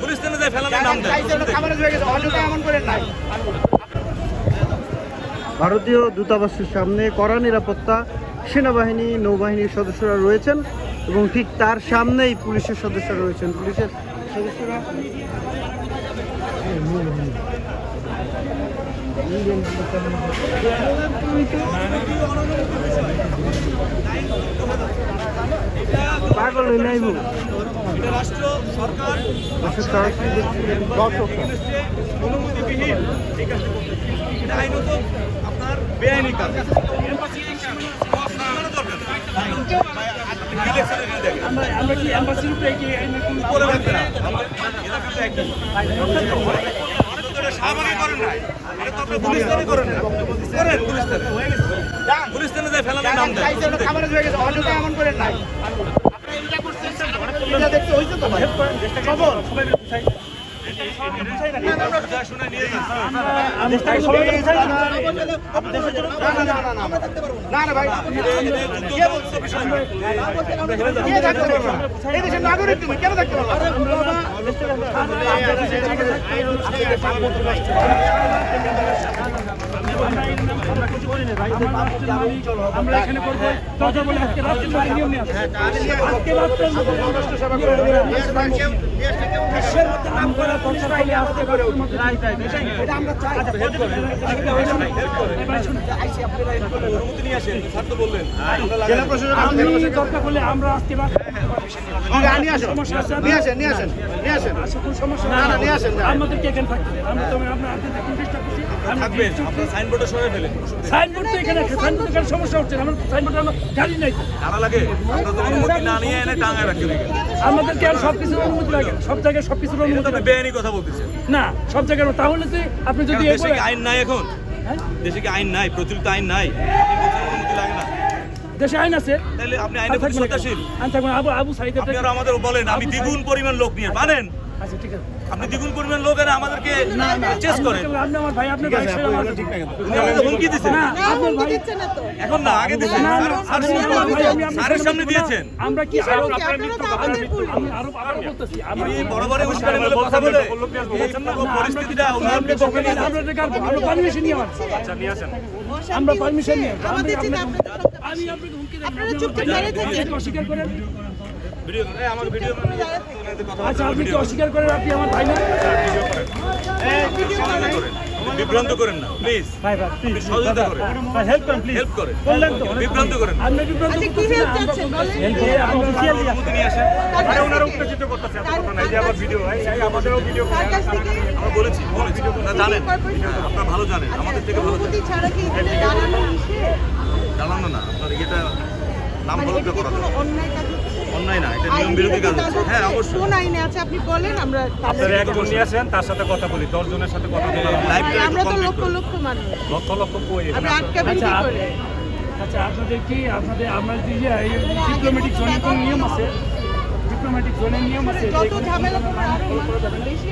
Police স্টেশনে যায় ফেলানোর নাম দেয়। ভারতীয় দূতাবাসের সামনে কড়া নিরাপত্তা সেনাবাহিনী নৌবাহিনীর সদস্যরা রয়েছেন এবং ঠিক তার সামনেই পুলিশের সদস্যরা রয়েছেন। পুলিশের সদস্যরা পাগল হই নাই এটা রাষ্ট্র সরকার অনুমতিবিহীন কাজটা এটা আইনত আপনার বেআইনি কাজ মানে নেই। আমরা কি এম্বাসির উপরে কি উপরে রাখবে না। আমরা- একই। এটা তো করেন নাই। এটা আপনার গুলিস্তানে করেন না। করেন গুলিস্তানে। গুলিস্তানে যায় ফেলানোর নাম দেয়। যা শুনে নিয়ে যান। আমরা এখানে করব দরজা বলে আজকে রাষ্ট্রের বাড়ি নিয়ম নেই আজকে রাষ্ট্রের বিশ্বের মধ্যে নাম করা দরজা বলে আজকে করে। এটা আমরা চাই। অনুমতি নিয়ে দরকার হলে আমরা আজকে আসেন। আমাদেরকে এখানে থাকতে আমরা তো আমরা আপনার সাইনবোর্ডে সরে ফেলেন সাইনবোর্ড সমস্যা হচ্ছে? না। আমার সাইনবোর্ড আমার গাড়ি নাই। টানা লাগে অনুমতি না নিয়ে এনে টাঙায় রাখতে হবে। আমাদেরকে সব কিছুর অনুমতি লাগে। সব জায়গায় সব কিছুর অনুমতি আপনি বেআইনি কথা বলতেছেন না সব জায়গায় তাহলে আপনি যদি দেশে কি আইন নাই এখন? হ্যাঁ? দেশে কি আইন নাই? প্রচলিত আইন নাই? অনুমতি লাগে না। দেশে আইন আছে। তাহলে আপনি প্রতি শ্রদ্ধাশীল আইন থাকবে আবু আবু সাইদ আমাদের বলেন আমি দ্বিগুণ পরিমাণ লোক নিয়ে মানেন? আচ্ছা ঠিক আছে। আপনি দ্বিগুণ পরিমাণ লোক এনে আমাদেরকে চেস করেন। আপনি আমার ভাই আপনার ভাই সেটা আমার উনি আমাদের হুমকি দিচ্ছেন। না আপনার ভাই এখন আগে আমার ভাই, আমি আপনার স্যারের সামনে দিয়েছেন। আমরা কি আরও আপনারা তো আমি আরও আরও বলতেছি। আমরা বড় বড় উস্কানি বলে কথা বলে পরিস্থিতিটা উন্নয়নের পক্ষে নিয়ে আমরা এটা আমরা পারমিশন নিয়ে আসছি। আমরা নিয়ে আমি আপনাকে হুমকি দেব আপনারা ভাই- দাঁড়িয়ে থাকেন। অস্বীকার করেন। আচ্ছা আপনি কি অস্বীকার করেন আপনি আমার ভাই না? বিভ্রান্ত করেন না প্লিজ ভাই ভাই আপনি সহযোগিতা করেন। হেল্প করেন প্লিজ হেল্প করেন। বললেন তো বিভ্রান্ত করেন। আপনি বিভ্রান্ত আচ্ছা কি করতেছেন হেল্প না, হেল্প করে আমরা অফিসিয়ালি অনুমতি নিয়ে আসেন। আরে ওনারা উত্তেজিত করতেছে আমাদেরও ভিডিও কার আমরা বলেছি বলেছি। না জানেন। আপনারা ভালো জানেন। আমাদের থেকে ভালো জানেন। ছাড়া কি জানানো না। আপনার এটা নাম মানে বলতে করা অন্যায় কাজ? অন্যায় না এটা নিয়ম বিরোধী কাজ হচ্ছে। হ্যাঁ অবশ্যই। কোন আইনে আছে? আপনি বলেন আমরা আপনারা একজন নিয়ে আসেন তার সাথে কথা বলি দশ জনের সাথে কথা বলি। একটু আমরা তো লক্ষ লক্ষ মানুষ। লক্ষ লক্ষ কই আমরা আটকাবেন কি আচ্ছা, করে। আচ্ছা আপনাদের কি আপনাদের আমরা যে ডিপ্লোম্যাটিক জোনের কোনো নিয়ম আছে? ডিপ্লোম্যাটিক জোনের নিয়ম আছে যত ঝামেলা আরও বেশি